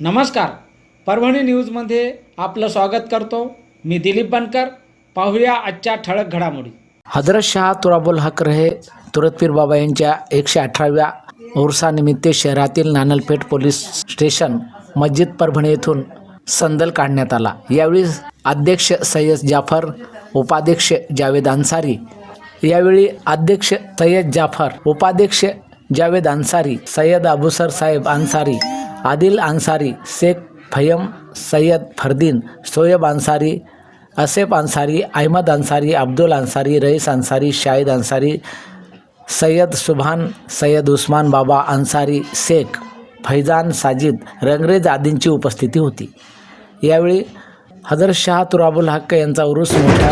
नमस्कार. परभणी न्यूजमध्ये आपलं स्वागत करतो. मी दिलीप बनकर. पाहूया आजच्या ठळक घडामोडी. हजरत शाह तुराबुल हक रहे तुरतपीर बाबा यांच्या एकशे अठराव्या उर्सानिमित्त शहरातील नानलपेठ पोलीस स्टेशन मस्जिद परभणी येथून संदल काढण्यात आला. यावेळी अध्यक्ष सय्यद जाफर उपाध्यक्ष जावेद अन्सारी यावेळी अध्यक्ष सय्यद जाफर उपाध्यक्ष जावेद अन्सारी सय्यद अबुसर साहेब अन्सारी आदिल अन्सारी शेख फयम सय्यद फरदीन सोयब अन्सारी असेफ अन्सारी अहमद अन्सारी अब्दुल अन्सारी रईस अन्सारी शाहिद अन्सारी सय्यद सुभान सय्यद उस्मान बाबा अन्सारी शेख फैजान साजिद रंगरेज आदींची उपस्थिती होती. यावेळी हजर शाह तुराबुल हक्क यांचा उरूस मोठ्या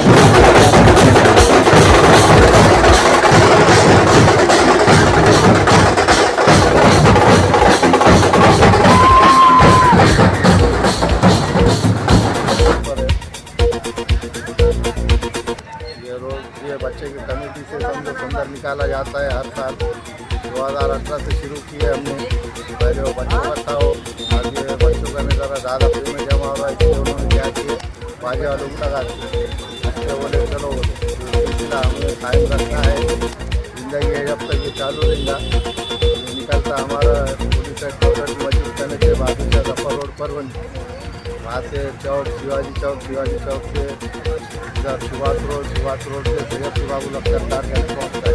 सुंदर निकाला जाता है हर साल। दो हज़ार अठारह से शुरू किए हमने। पहले वो बच्चों का था वो। अब बच्चों का नहीं ज़रा ज़्यादा फ्री में जमा हो रहा है इसलिए उन्होंने क्या किया? बाजे वालों को लगा दिए इसलिए बोले चलो सिलसिला हमें कायम रखना है। ज़िंदगी है जब तक ये चालू रहेगा। निकलता हमारा पुलिस हेडक्वार्टर मस्जिद करने के बाद जफर रोड पर बन वहाँ से चौक शिवाजी चौक शिवाजी चौक से इधर सुभाष रोड सुभाष रोड से धीरे बाबू लखकर तार पहुँचता है